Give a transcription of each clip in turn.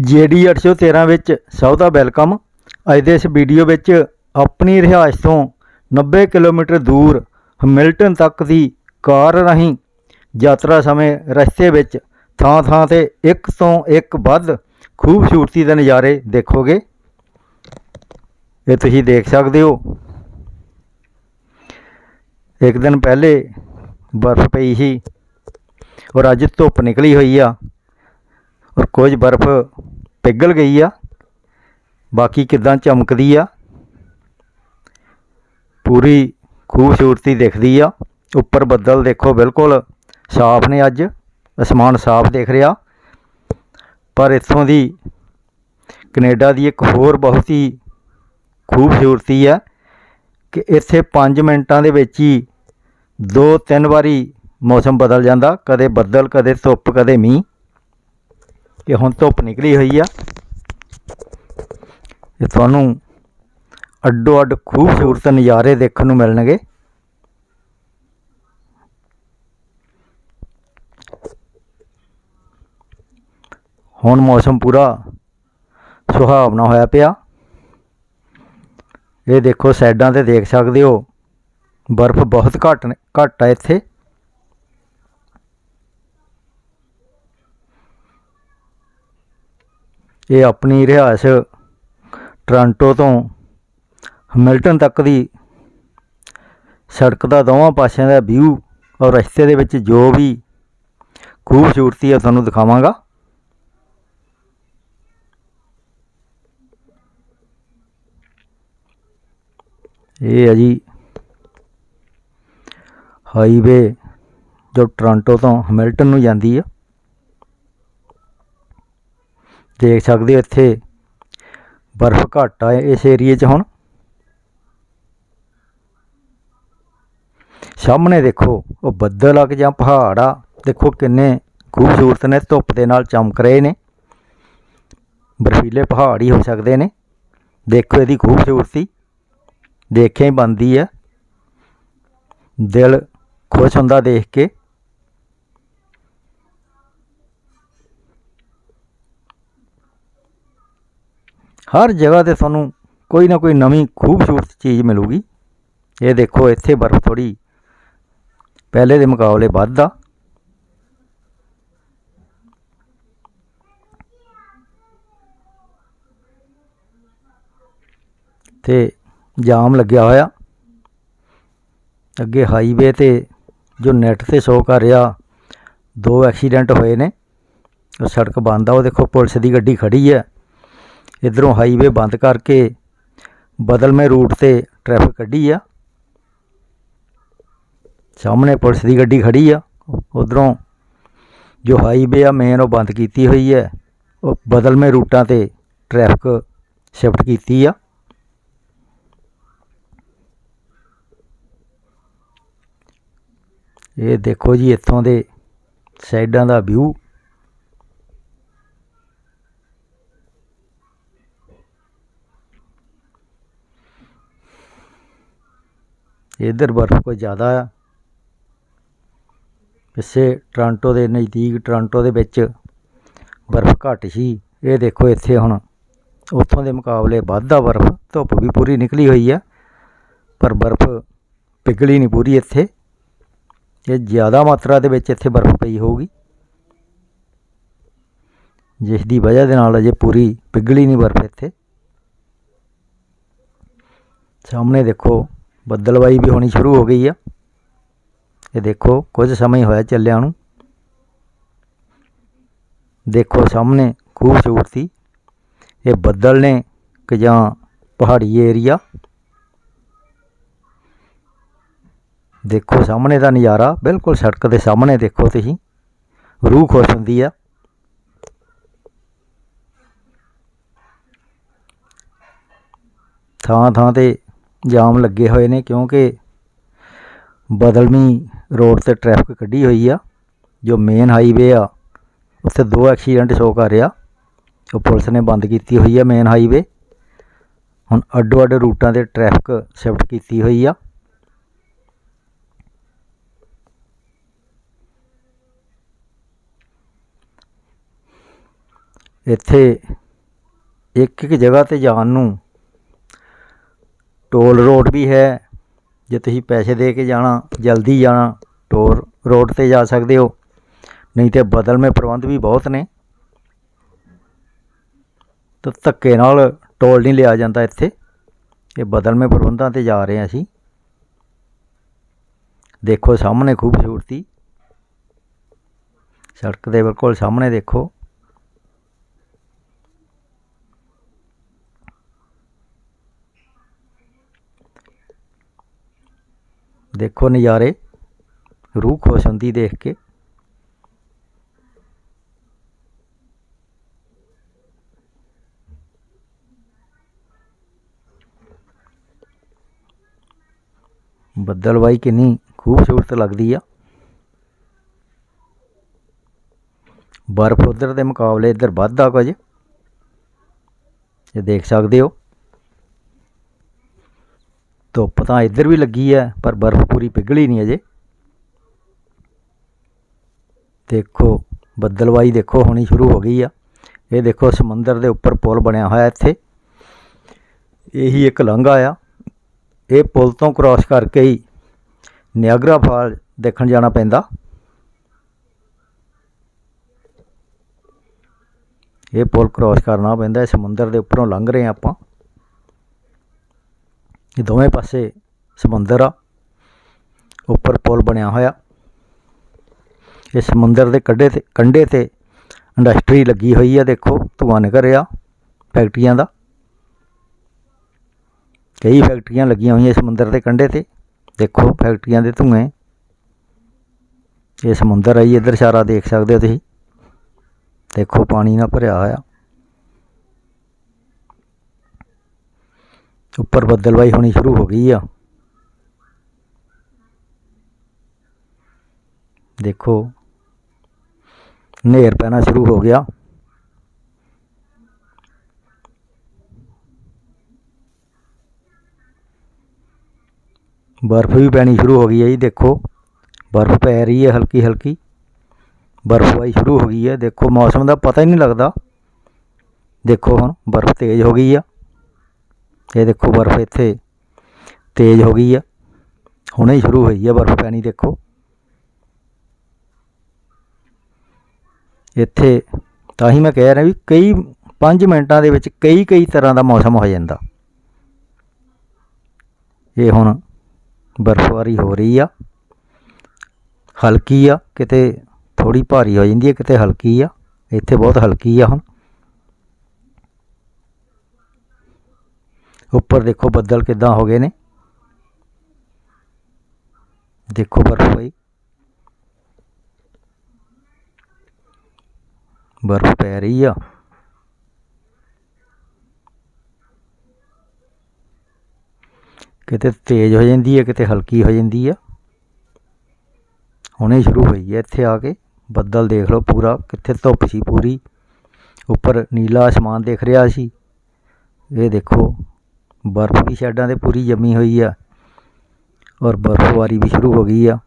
GD 813 ਵਿੱਚ ਸਭ ਦਾ welcome. ਅੱਜ ਦੇ ਇਸ ਵੀਡੀਓ ਵਿੱਚ ਆਪਣੀ ਰਿਹਾਇਸ਼ ਤੋਂ 90 ਕਿਲੋਮੀਟਰ ਦੂਰ ਹਮਿਲਟਨ ਤੱਕ ਦੀ ਕਾਰ ਰਾਹੀਂ ਯਾਤਰਾ ਸਮੇਂ ਰਸਤੇ ਵਿੱਚ ਥਾਂ ਥਾਂ ਤੇ ਇੱਕ ਤੋਂ ਇੱਕ ਵੱਧ ਖੂਬਸੂਰਤੀ ਦੇ ਨਜ਼ਾਰੇ ਦੇਖੋਗੇ। ਇਹ ਤੁਸੀਂ ਦੇਖ ਸਕਦੇ ਹੋ। ਇੱਕ ਦਿਨ ਪਹਿਲੇ ਬਰਫ਼ ਪਈ ਸੀ ਔਰ ਅੱਜ ਧੁੱਪ ਨਿਕਲੀ ਹੋਈ ਆ ਔਰ ਕੁਝ ਬਰਫ਼ ਪਿਘਲ ਗਈ ਆ। ਬਾਕੀ ਕਿਦਾਂ ਚਮਕਦੀ ਆ। ਪੂਰੀ ਖੂਬਸੂਰਤੀ ਦਿਖਦੀ ਆ। ਉੱਪਰ ਬੱਦਲ ਦੇਖੋ, ਬਿਲਕੁਲ ਸਾਫ਼ ਨੇ ਅੱਜ। ਅਸਮਾਨ ਸਾਫ਼ ਦਿਖ ਰਿਹਾ। ਪਰ ਇੱਥੋਂ ਦੀ ਕੈਨੇਡਾ ਦੀ ਇੱਕ ਹੋਰ ਬਹੁਤ ਹੀ ਖੂਬਸੂਰਤੀ ਹੈ ਕਿ ਇੱਥੇ 5 ਮਿੰਟਾਂ ਦੇ ਵਿੱਚ ਹੀ ਦੋ ਤਿੰਨ ਵਾਰੀ ਮੌਸਮ ਬਦਲ ਜਾਂਦਾ। ਕਦੇ ਬੱਦਲ, ਕਦੇ ਧੁੱਪ, ਕਦੇ ਮੀਂਹ। ਕਿ ਹੁਣ ਧੁੱਪ ਨਿਕਲੀ ਹੋਈ ਆ ਇਹ ਤੁਹਾਨੂੰ ਅੱਡੋ ਅੱਡ ਖੂਬਸੂਰਤ ਨਜ਼ਾਰੇ ਦੇਖਣ ਨੂੰ ਮਿਲਣਗੇ। ਹੁਣ ਮੌਸਮ ਪੂਰਾ ਸੁਹਾਵਣਾ ਹੋਇਆ ਪਿਆ। ਇਹ ਦੇਖੋ ਸਾਈਡਾਂ ਤੇ ਦੇਖ ਸਕਦੇ ਹੋ, ਬਰਫ਼ ਬਹੁਤ ਘੱਟ ਘੱਟ ਆ ਇੱਥੇ। ਇਹ ਆਪਣੀ ਰਿਹਾਇਸ਼ ਟੋਰਾਂਟੋ ਤੋਂ ਹਮਿਲਟਨ ਤੱਕ ਦੀ ਸੜਕ ਦਾ ਦੋਵਾਂ ਪਾਸਿਆਂ ਦਾ ਵਿਊ ਔਰ ਰਸਤੇ ਦੇ ਵਿੱਚ ਜੋ ਵੀ ਖੂਬਸੂਰਤੀ ਹੈ ਤੁਹਾਨੂੰ ਦਿਖਾਵਾਂਗਾ। ਇਹ ਹੈ ਜੀ ਹਾਈਵੇ ਜੋ ਟੋਰਾਂਟੋ ਤੋਂ ਹਮਿਲਟਨ ਨੂੰ ਜਾਂਦੀ ਆ। ਦੇਖ ਸਕਦੇ ਹੋ ਇੱਥੇ ਬਰਫ਼ ਘੱਟ ਆ ਇਸ ਏਰੀਏ 'ਚ ਹੁਣ। ਸਾਹਮਣੇ ਦੇਖੋ, ਉਹ ਬੱਦਲ ਆ ਕੇ ਜਾਂ ਪਹਾੜ ਆ। ਦੇਖੋ ਕਿੰਨੇ ਖੂਬਸੂਰਤ ਨੇ, ਧੁੱਪ ਦੇ ਨਾਲ ਚਮਕ ਰਹੇ ਨੇ। ਬਰਫੀਲੇ ਪਹਾੜ ਹੀ ਹੋ ਸਕਦੇ ਨੇ। ਦੇਖੋ ਇਹਦੀ ਖੂਬਸੂਰਤੀ। ਦੇਖਿਆ ਹੀ ਬੰਦੀ ਆ। ਦਿਲ ਖੁਸ਼ ਹੁੰਦਾ ਦੇਖ ਕੇ। ਹਰ ਜਗ੍ਹਾ ਤੇ ਤੁਹਾਨੂੰ ਕੋਈ ਨਾ ਕੋਈ ਨਵੀਂ ਖੂਬਸੂਰਤ ਚੀਜ਼ ਮਿਲੂਗੀ। ਇਹ ਦੇਖੋ, ਇੱਥੇ ਬਰਫ਼ ਥੋੜੀ ਪਹਿਲੇ ਦੇ ਮੁਕਾਬਲੇ ਵੱਧ ਆ। ਤੇ ਜਾਮ ਲੱਗਿਆ ਹੋਇਆ। ਅੱਗੇ ਹਾਈਵੇ ਤੇ ਜੋ ਨੈਟ ਤੇ ਸੋ ਕਰ ਰਿਹਾ, ਦੋ ਐਕਸੀਡੈਂਟ ਹੋਏ ਨੇ। ਉਹ ਸੜਕ ਬੰਦ ਆ, ਉਹ ਦੇਖੋ ਪੁਲਿਸ ਦੀ ਗੱਡੀ ਖੜੀ ਹੈ। ਇਧਰੋਂ ਹਾਈਵੇ ਬੰਦ ਕਰਕੇ ਬਦਲਵੇਂ ਰੂਟ ਤੇ ਟ੍ਰੈਫਿਕ ਕੱਢੀ ਆ। ਸਾਹਮਣੇ ਪੁਲਿਸ ਦੀ ਗੱਡੀ ਖੜੀ ਆ। ਉਧਰੋਂ ਜੋ ਹਾਈਵੇ ਆ ਮੇਨ ਉਹ ਬੰਦ ਕੀਤੀ ਹੋਈ ਹੈ ਉਹ ਬਦਲਵੇਂ ਰੂਟਾਂ ਤੇ ਟ੍ਰੈਫਿਕ ਸ਼ਿਫਟ ਕੀਤੀ ਆ। ਇਹ ਦੇਖੋ ਜੀ ਇੱਥੋਂ ਦੇ ਸਾਈਡਾਂ ਦਾ ਵਿਊ ਇਧਰ ਬਰਫ਼ ਕੋਈ ਜ਼ਿਆਦਾ ਆ। ਪਿੱਛੇ ਟੋਰਾਂਟੋ ਦੇ ਨਜ਼ਦੀਕ, ਟੋਰਾਂਟੋ ਦੇ ਵਿੱਚ ਬਰਫ਼ ਘੱਟ ਸੀ। ਇਹ ਦੇਖੋ ਇੱਥੇ ਹੁਣ, ਉੱਥੋਂ ਦੇ ਮੁਕਾਬਲੇ ਵੱਧਦਾ ਬਰਫ਼, ਧੁੱਪ ਵੀ ਪੂਰੀ ਨਿਕਲੀ ਹੋਈ ਆ, ਪਰ ਬਰਫ਼ ਪਿਘਲੀ ਨਹੀਂ ਪੂਰੀ ਇੱਥੇ। ਇਹ ਜ਼ਿਆਦਾ ਮਾਤਰਾ ਦੇ ਵਿੱਚ ਇੱਥੇ ਬਰਫ਼ ਪਈ ਹੋਊਗੀ। ਜਿਸ ਦੀ ਵਜ੍ਹਾ ਦੇ ਨਾਲ ਅਜੇ ਪੂਰੀ ਪਿਘਲੀ ਨਹੀਂ ਬਰਫ਼ ਇੱਥੇ। ਸਾਹਮਣੇ ਦੇਖੋ ਬੱਦਲਵਾਈ ਵੀ ਹੋਣੀ ਸ਼ੁਰੂ ਹੋ ਗਈ ਆ। ਇਹ ਦੇਖੋ, ਕੁਝ ਸਮਾਂ ਹੀ ਹੋਇਆ ਚੱਲਿਆਂ ਨੂੰ। ਦੇਖੋ ਸਾਹਮਣੇ ਖੂਬਸੂਰਤੀ। ਇਹ ਬੱਦਲ ਨੇ ਕਿ ਜਾਂ ਪਹਾੜੀ ਏਰੀਆ। ਦੇਖੋ ਸਾਹਮਣੇ ਦਾ ਨਜ਼ਾਰਾ, ਬਿਲਕੁਲ ਸੜਕ ਦੇ ਸਾਹਮਣੇ ਦੇਖੋ ਤੁਸੀਂ। ਰੂਹ ਖੁਸ਼ ਹੁੰਦੀ ਆ। ਥਾਂ ਥਾਂ ਤੇ ਜਾਮ ਲੱਗੇ ਹੋਏ ਨੇ ਕਿਉਂਕਿ ਬਦਲਵੀਂ ਰੋਡ ਤੇ ਟ੍ਰੈਫਿਕ ਕੱਢੀ ਹੋਈ ਆ, ਜੋ ਮੇਨ ਹਾਈਵੇ ਆ, ਉੱਥੇ ਦੋ ਐਕਸੀਡੈਂਟ ਸ਼ੋ ਕਰ ਰਿਹਾ। ਉਹ ਪੁਲਿਸ ਨੇ ਬੰਦ ਕੀਤੀ ਹੋਈ ਆ ਮੇਨ ਹਾਈਵੇ ਹੁਣ ਅੱਡੋ ਅੱਡ ਰੂਟਾਂ ਤੇ ਟ੍ਰੈਫਿਕ ਸ਼ਿਫਟ ਕੀਤੀ ਹੋਈ ਆ। ਇੱਥੇ ਇੱਕ ਇੱਕ ਜਗ੍ਹਾ ਤੇ ਜਾਣ ਨੂੰ ਟੋਲ ਰੋਡ ਵੀ ਹੈ, ਜੇ ਤੁਸੀਂ ਪੈਸੇ ਦੇ ਕੇ ਜਾਣਾ, ਜਲਦੀ ਜਾਣਾ, ਟੋਲ ਰੋਡ ਤੇ ਜਾ ਸਕਦੇ ਹੋ। ਨਹੀਂ ਤੇ ਬਦਲਵੇਂ ਪ੍ਰਬੰਧ ਵੀ ਬਹੁਤ ਨੇ। ਤਾਂ ਧੱਕੇ ਨਾਲ ਟੋਲ ਨਹੀਂ ਲਿਆ ਜਾਂਦਾ ਇੱਥੇ। ਇਹ ਬਦਲਵੇਂ ਪ੍ਰਬੰਧਾਂ ਤੇ ਜਾ ਰਹੇ ਹਾਂ ਅਸੀਂ। ਦੇਖੋ ਸਾਹਮਣੇ ਖੂਬਸੂਰਤੀ। ਸੜਕ ਦੇ ਬਿਲਕੁਲ ਸਾਹਮਣੇ ਦੇਖੋ। ਦੇਖੋ ਨਜ਼ਾਰੇ, ਰੂਹ ਖੁਸ਼ ਹੁੰਦੀ ਦੇਖ ਕੇ। ਬੱਦਲਵਾਈ ਕਿੰਨੀ ਖੂਬਸੂਰਤ ਲੱਗਦੀ ਆ। ਬਰਫ਼ ਉਧਰ ਦੇ ਮੁਕਾਬਲੇ ਇੱਧਰ ਵੱਧਦਾ ਕੁਝ। ਇਹ ਦੇਖ ਸਕਦੇ ਹੋ। ਧੁੱਪ ਤਾਂ ਇੱਧਰ ਵੀ ਲੱਗੀ ਹੈ, ਪਰ ਬਰਫ਼ ਪੂਰੀ ਪਿਘਲੀ ਨਹੀਂ ਅਜੇ। ਦੇਖੋ, ਬੱਦਲਵਾਈ ਦੇਖੋ, ਹੋਣੀ ਸ਼ੁਰੂ ਹੋ ਗਈ ਆ। ਇਹ ਦੇਖੋ, ਸਮੁੰਦਰ ਦੇ ਉੱਪਰ ਪੁਲ ਬਣਿਆ ਹੋਇਆ ਇੱਥੇ। ਇਹੀ ਇੱਕ ਲੰਘਾ ਆ। ਇਹ ਪੁਲ ਤੋਂ ਕ੍ਰਾਸ ਕਰਕੇ ਹੀ ਨਿਆਗਰਾ ਫਾਲ ਦੇਖਣ ਜਾਣਾ ਪੈਂਦਾ। ਇਹ ਪੁਲ ਕ੍ਰਾਸ ਕਰਨਾ ਪੈਂਦਾ ਸਮੁੰਦਰ ਦੇ ਉੱਪਰੋਂ ਲੰਘ ਰਹੇ ਹਾਂ ਆਪਾਂ। ਇਹ ਦੋਵੇਂ ਪਾਸੇ ਸਮੁੰਦਰ ਆ, ਉੱਪਰ ਪੁਲ ਬਣਿਆ ਹੋਇਆ। ਇਹ ਸਮੁੰਦਰ ਦੇ ਕੰਢੇ ਤੇ ਕੰਢੇ ਤੇ ਇੰਡਸਟਰੀ ਲੱਗੀ ਹੋਈ ਆ, ਦੇਖੋ, ਧੂੰਆਂ ਨਿਕਲ ਰਿਹਾ ਫੈਕਟਰੀਆਂ ਦਾ। ਕਈ ਫੈਕਟਰੀਆਂ ਲੱਗੀਆਂ ਹੋਈਆਂ ਸਮੁੰਦਰ ਦੇ ਕੰਢੇ ਤੇ। ਦੇਖੋ, ਫੈਕਟਰੀਆਂ ਦੇ ਧੂਏ। ਇਹ ਸਮੁੰਦਰ ਆਈ ਇੱਧਰ ਸਾਰਾ ਦੇਖ ਸਕਦੇ ਹੋ ਤੁਸੀਂ। ਦੇਖੋ, ਪਾਣੀ ਨਾਲ ਭਰਿਆ ਹੋਇਆ। ਉੱਪਰ ਬੱਦਲਵਾਈ ਹੋਣੀ ਸ਼ੁਰੂ ਹੋ ਗਈ ਆ। ਦੇਖੋ ਹਨੇਰ ਪੈਣਾ ਸ਼ੁਰੂ ਹੋ ਗਿਆ। ਬਰਫ਼ ਵੀ ਪੈਣੀ ਸ਼ੁਰੂ ਹੋ ਗਈ ਹੈ ਜੀ, ਦੇਖੋ। ਬਰਫ਼ ਪੈ ਰਹੀ ਹੈ ਹਲਕੀ ਹਲਕੀ ਬਰਫ਼ਬਾਰੀ ਸ਼ੁਰੂ ਹੋ ਗਈ ਹੈ ਦੇਖੋ, ਮੌਸਮ ਦਾ ਪਤਾ ਹੀ ਨਹੀਂ ਲੱਗਦਾ। ਦੇਖੋ ਹੁਣ, ਬਰਫ਼ ਤੇਜ਼ ਹੋ ਗਈ ਆ। ਇਹ ਦੇਖੋ ਬਰਫ਼ ਇੱਥੇ ਤੇਜ਼ ਹੋ ਗਈ ਆ। ਹੁਣੇ ਹੀ ਸ਼ੁਰੂ ਹੋਈ ਆ ਬਰਫ਼ ਪੈਣੀ ਦੇਖੋ। ਇੱਥੇ ਤਾਂ ਹੀ ਮੈਂ ਕਹਿ ਰਿਹਾ ਵੀ ਕਈ 5 ਮਿੰਟਾਂ ਦੇ ਵਿੱਚ ਕਈ ਕਈ ਤਰ੍ਹਾਂ ਦਾ ਮੌਸਮ ਹੋ ਜਾਂਦਾ। ਇਹ ਹੁਣ ਬਰਫ਼ਬਾਰੀ ਹੋ ਰਹੀ ਆ। ਹਲਕੀ ਆ, ਕਿਤੇ ਥੋੜੀ ਭਾਰੀ ਹੋ ਜਾਂਦੀ ਹੈ ਕਿਤੇ ਹਲਕੀ ਆ। ਇੱਥੇ ਬਹੁਤ ਹਲਕੀ ਆ ਹੁਣ। ਉੱਪਰ ਦੇਖੋ ਬੱਦਲ ਕਿਦਾਂ ਹੋ ਗਏ ਨੇ। ਦੇਖੋ ਬਰਫ਼ ਪਈ। ਬਰਫ਼ ਪੈ ਰਹੀ ਆ। ਕਿਤੇ ਤੇਜ਼ ਹੋ ਜਾਂਦੀ ਹੈ ਕਿਤੇ ਹਲਕੀ ਹੋ ਜਾਂਦੀ ਆ। ਹੁਣੇ ਸ਼ੁਰੂ ਹੋਈ ਹੈ ਇੱਥੇ ਆ ਕੇ। ਬੱਦਲ ਦੇਖ ਲਓ ਪੂਰਾ, ਕਿੱਥੇ ਧੁੱਪ ਸੀ ਪੂਰੀ। ਉੱਪਰ ਨੀਲਾ ਆਸਮਾਨ ਦਿਖ ਰਿਹਾ ਸੀ। ਇਹ ਦੇਖੋ ਬਰਫ਼ ਵੀ ਸਾਈਡਾਂ ਤੇ ਪੂਰੀ ਜੰਮੀ ਹੋਈ ਆ ਔਰ ਬਰਫ਼ਬਾਰੀ ਵੀ ਸ਼ੁਰੂ ਹੋ ਗਈ ਆ।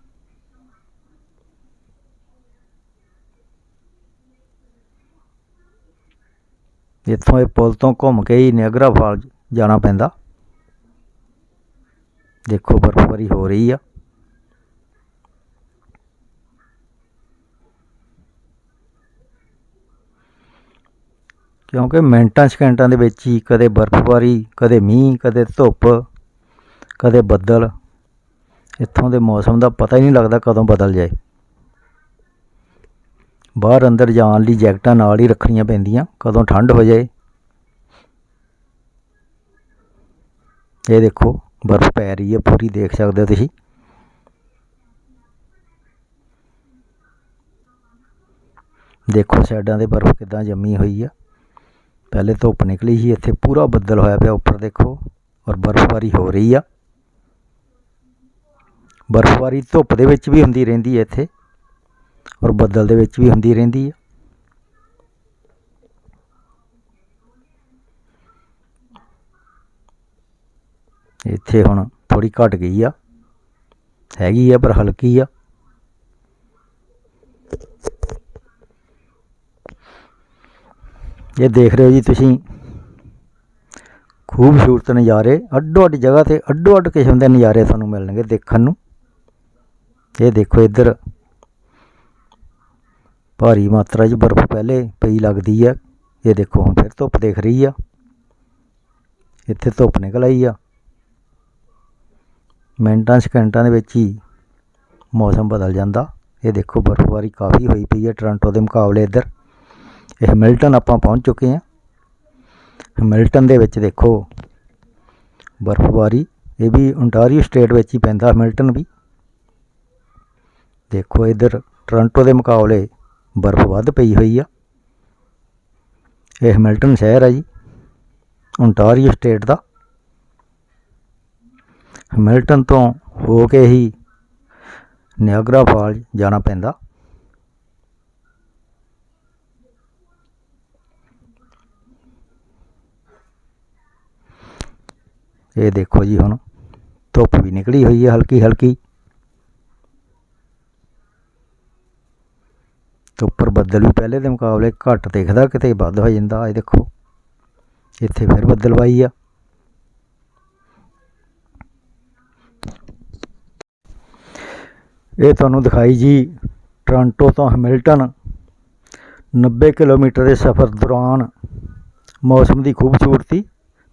ਇੱਥੋਂ ਇਹ ਪੁਲ ਤੋਂ ਘੁੰਮ ਕੇ ਹੀ ਨਿਆਗਰਾ ਫਾਲ ਜਾਣਾ ਪੈਂਦਾ। ਦੇਖੋ ਬਰਫ਼ਬਾਰੀ ਹੋ ਰਹੀ ਆ। ਕਿਉਂਕਿ ਮਿੰਟਾਂ ਸਕਿੰਟਾਂ ਦੇ ਵਿੱਚ ਹੀ ਕਦੇ ਬਰਫ਼ਬਾਰੀ, ਕਦੇ ਮੀਂਹ, ਕਦੇ ਧੁੱਪ, ਕਦੇ ਬੱਦਲ। ਇੱਥੋਂ ਦੇ ਮੌਸਮ ਦਾ ਪਤਾ ਹੀ ਨਹੀਂ ਲੱਗਦਾ ਕਦੋਂ ਬਦਲ ਜਾਏ। ਬਾਹਰ ਅੰਦਰ ਜਾਣ ਲਈ ਜੈਕਟਾਂ ਨਾਲ ਹੀ ਰੱਖਣੀਆਂ ਪੈਂਦੀਆਂ, ਕਦੋਂ ਠੰਡ ਹੋ ਜਾਏ। ਇਹ ਦੇਖੋ, ਬਰਫ਼ ਪੈ ਰਹੀ ਹੈ, ਪੂਰੀ ਦੇਖ ਸਕਦੇ ਹੋ ਤੁਸੀਂ। ਦੇਖੋ ਸਾਈਡਾਂ ਤੇ ਬਰਫ਼ ਕਿਦਾਂ ਜੰਮੀ ਹੋਈ ਆ। ਪਹਿਲੇ ਧੁੱਪ ਨਿਕਲੀ ਸੀ, ਇੱਥੇ ਪੂਰਾ ਬੱਦਲ ਹੋਇਆ ਪਿਆ ਉੱਪਰ ਦੇਖੋ ਔਰ ਬਰਫ਼ਬਾਰੀ ਹੋ ਰਹੀ ਆ। ਬਰਫ਼ਬਾਰੀ ਧੁੱਪ ਦੇ ਵਿੱਚ ਵੀ ਹੁੰਦੀ ਰਹਿੰਦੀ ਹੈ ਇੱਥੇ ਔਰ ਬੱਦਲ ਦੇ ਵਿੱਚ ਵੀ ਹੁੰਦੀ ਰਹਿੰਦੀ ਆ। ਇੱਥੇ ਹੁਣ ਥੋੜੀ ਘਟ ਗਈ ਆ, ਹੈਗੀ ਆ ਪਰ ਹਲਕੀ ਆ। ਇਹ ਦੇਖ ਰਹੇ ਹੋ ਜੀ ਤੁਸੀਂ। ਖੂਬਸੂਰਤ ਨਜ਼ਾਰੇ ਅੱਡੋ ਅੱਡ ਜਗ੍ਹਾ ਤੇ ਅੱਡੋ ਅੱਡ ਕਿਸਮ ਦੇ ਨਜ਼ਾਰੇ ਤੁਹਾਨੂੰ ਮਿਲਣਗੇ ਦੇਖਣ ਨੂੰ। ਇਹ ਦੇਖੋ ਇੱਧਰ। ਭਾਰੀ ਮਾਤਰਾ 'ਚ ਬਰਫ਼ ਪਹਿਲੇ ਪਈ ਲੱਗਦੀ ਹੈ ਇਹ ਦੇਖੋ ਹੁਣ ਫਿਰ ਧੁੱਪ ਦੇਖ ਰਹੀ ਆ। ਇੱਥੇ ਧੁੱਪ ਨਿਕਲ ਆਈ ਆ। ਮਿੰਟਾਂ, ਸਕਿੰਟਾਂ ਦੇ ਵਿੱਚ ਹੀ ਮੌਸਮ ਬਦਲ ਜਾਂਦਾ। ਇਹ ਦੇਖੋ ਬਰਫ਼ਬਾਰੀ ਕਾਫੀ ਹੋਈ ਪਈ ਹੈ ਟੋਰਾਂਟੋ ਦੇ ਮੁਕਾਬਲੇ ਇੱਧਰ। ਇਹ ਹੈਮਿਲਟਨ ਆਪਾਂ ਪਹੁੰਚ ਚੁੱਕੇ ਹਾਂ। ਹੈਮਿਲਟਨ ਦੇ ਵਿੱਚ ਦੇਖੋ, ਬਰਫ਼ਬਾਰੀ, ਇਹ ਵੀ ਓਨਟਾਰੀਓ ਸਟੇਟ ਵਿੱਚ ਹੀ ਪੈਂਦਾ ਹੈਮਿਲਟਨ ਵੀ। ਦੇਖੋ ਇੱਧਰ ਟੋਰਾਂਟੋ ਦੇ ਮੁਕਾਬਲੇ ਬਰਫ਼ ਵੱਧ ਪਈ ਹੋਈ ਆ। ਇਹ ਹੈਮਿਲਟਨ ਸ਼ਹਿਰ ਆ ਜੀ ਓਨਟਾਰੀਓ ਸਟੇਟ ਦਾ। ਹੈਮਿਲਟਨ ਤੋਂ ਹੋ ਕੇ ਹੀ ਨਿਆਗਰਾ ਫਾਲ ਜਾਣਾ ਪੈਂਦਾ। ਇਹ ਦੇਖੋ ਜੀ ਹੁਣ, ਧੁੱਪ ਵੀ ਨਿਕਲੀ ਹੋਈ ਹੈ ਹਲਕੀ ਹਲਕੀ। ਤੇ ਉੱਪਰ ਬੱਦਲ ਵੀ ਪਹਿਲੇ ਦੇ ਮੁਕਾਬਲੇ ਘੱਟ ਦਿਖਦਾ, ਕਿਤੇ ਵੱਧ ਹੋ ਜਾਂਦਾ, ਇਹ ਦੇਖੋ। ਇੱਥੇ ਫਿਰ ਬੱਦਲਵਾਈ ਆ। ਇਹ ਤੁਹਾਨੂੰ ਦਿਖਾਈ ਜੀ, ਟੋਰਾਂਟੋ ਤੋਂ ਹੈਮਿਲਟਨ 90 ਕਿਲੋਮੀਟਰ ਦੇ ਸਫ਼ਰ ਦੌਰਾਨ ਮੌਸਮ ਦੀ ਖੂਬਸੂਰਤੀ।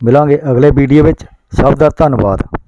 ਮਿਲਾਂਗੇ ਅਗਲੇ ਵੀਡੀਓ ਵਿੱਚ। ਸਭ ਦਾ ਧੰਨਵਾਦ।